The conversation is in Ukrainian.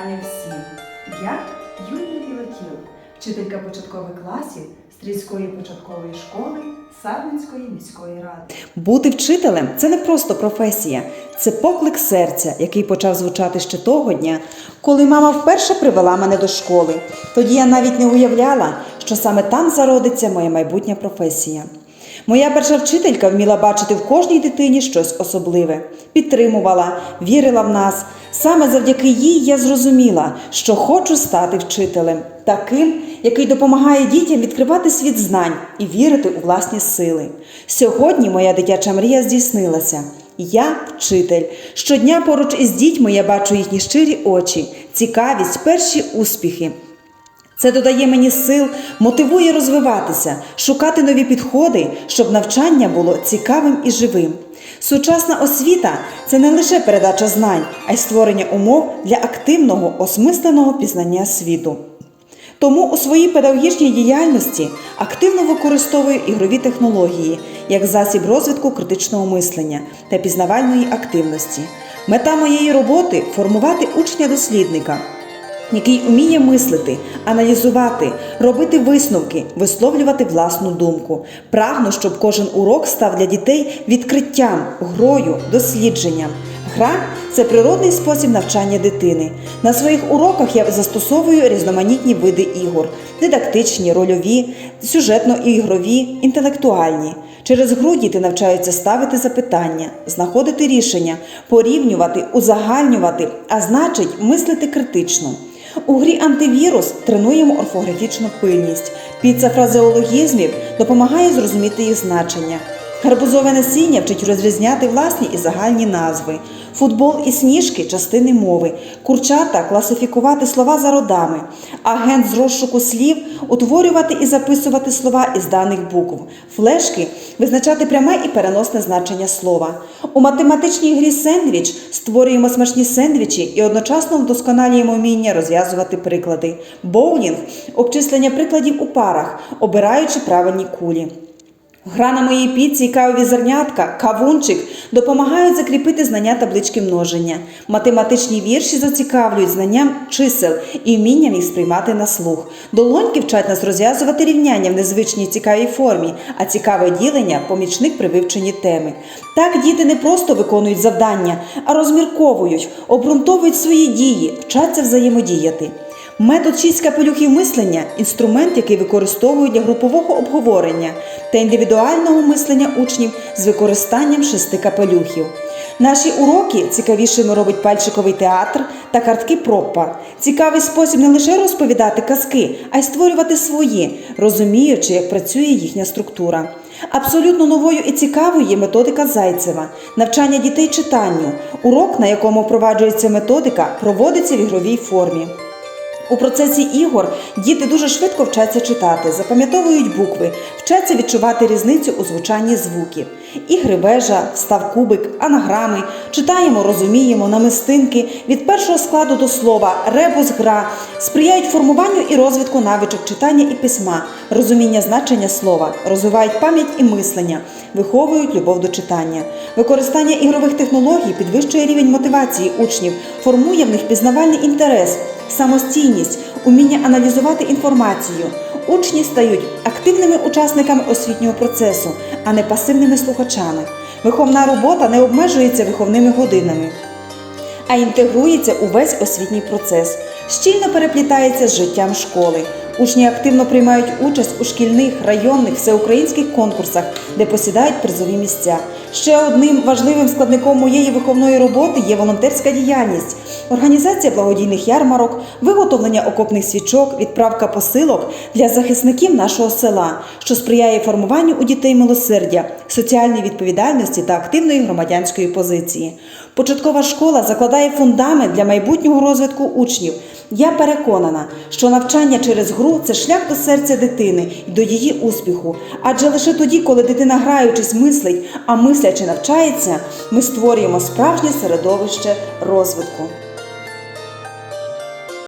вітання всім! Я Юлія Білокіл, вчителька початкових класів Стрільської початкової школи Сарненської міської ради. Бути вчителем це не просто професія, це поклик серця, який почав звучати ще того дня, коли мама вперше привела мене до школи. Тоді я навіть не уявляла, що саме там зародиться моя майбутня професія. Моя перша вчителька вміла бачити в кожній дитині щось особливе, підтримувала, вірила в нас. Саме завдяки їй я зрозуміла, що хочу стати вчителем, таким, який допомагає дітям відкривати світ знань і вірити у власні сили. Сьогодні моя дитяча мрія здійснилася. Я вчитель. Щодня поруч із дітьми я бачу їхні щирі очі, цікавість, перші успіхи. Це додає мені сил, мотивує розвиватися, шукати нові підходи, щоб навчання було цікавим і живим. Сучасна освіта це не лише передача знань, а й створення умов для активного, осмисленого пізнання світу. Тому у своїй педагогічній діяльності активно використовую ігрові технології як засіб розвитку критичного мислення та пізнавальної активності. Мета моєї роботи формувати учня-дослідника, який вміє мислити, аналізувати, робити висновки, висловлювати власну думку. Прагну, щоб кожен урок став для дітей відкриттям, грою, дослідженням. Гра це природний спосіб навчання дитини. На своїх уроках я застосовую різноманітні види ігор: дидактичні, рольові, сюжетно-ігрові, інтелектуальні. Через гру діти навчаються ставити запитання, знаходити рішення, порівнювати, узагальнювати, а значить, мислити критично. У грі антивірус тренуємо орфографічну пильність. Піца фразеологізмів допомагає зрозуміти їх значення. Гарбузове насіння вчить розрізняти власні і загальні назви. Футбол і сніжки частини мови. Курчата класифікувати слова за родами. Агент з розшуку слів утворювати і записувати слова із даних букв. Флешки визначати пряме і переносне значення слова. У математичній грі сендвіч створюємо смачні сендвічі і одночасно вдосконалюємо вміння розв'язувати приклади. Боулінг обчислення прикладів у парах, обираючи правильні кулі. Гра на моїй піці і кавові зернятка, кавунчик допомагають закріпити знання таблички множення. Математичні вірші зацікавлюють знанням чисел і вмінням їх сприймати на слух. Долоньки вчать нас розв'язувати рівняння в незвичній цікавій формі, а цікаве ділення помічник при вивченні теми. Так діти не просто виконують завдання, а розмірковують, обґрунтовують свої дії, вчаться взаємодіяти. Метод шість капелюхів мислення інструмент, який використовують для групового обговорення та індивідуального мислення учнів з використанням шести капелюхів. Наші уроки цікавішими робить пальчиковий театр та картки пропа. Цікавий спосіб не лише розповідати казки, а й створювати свої, розуміючи, як працює їхня структура. Абсолютно новою і цікавою є методика Зайцева навчання дітей читанню. Урок, на якому впроваджується методика, проводиться в ігровій формі. У процесі ігор діти дуже швидко вчаться читати, запам'ятовують букви, вчаться відчувати різницю у звучанні звуків. Ігри вежа, встав кубик, анаграми, читаємо, розуміємо, намистинки від першого складу до слова, ребус гра сприяють формуванню і розвитку навичок читання і письма, розуміння значення слова, розвивають пам'ять і мислення, виховують любов до читання. Використання ігрових технологій підвищує рівень мотивації учнів, формує в них пізнавальний інтерес самостійність, уміння аналізувати інформацію. Учні стають активними учасниками освітнього процесу, а не пасивними слухачами. Виховна робота не обмежується виховними годинами, а інтегрується у весь освітній процес, щільно переплітається з життям школи. Учні активно приймають участь у шкільних, районних, всеукраїнських конкурсах, де посідають призові місця. Ще одним важливим складником моєї виховної роботи є волонтерська діяльність, організація благодійних ярмарок, виготовлення окопних свічок, відправка посилок для захисників нашого села, що сприяє формуванню у дітей милосердя, соціальної відповідальності та активної громадянської позиції. Початкова школа закладає фундамент для майбутнього розвитку учнів. Я переконана, що навчання через гру це шлях до серця дитини і до її успіху. Адже лише тоді, коли дитина граючись мислить, а мислячи навчається, ми створюємо справжнє середовище розвитку.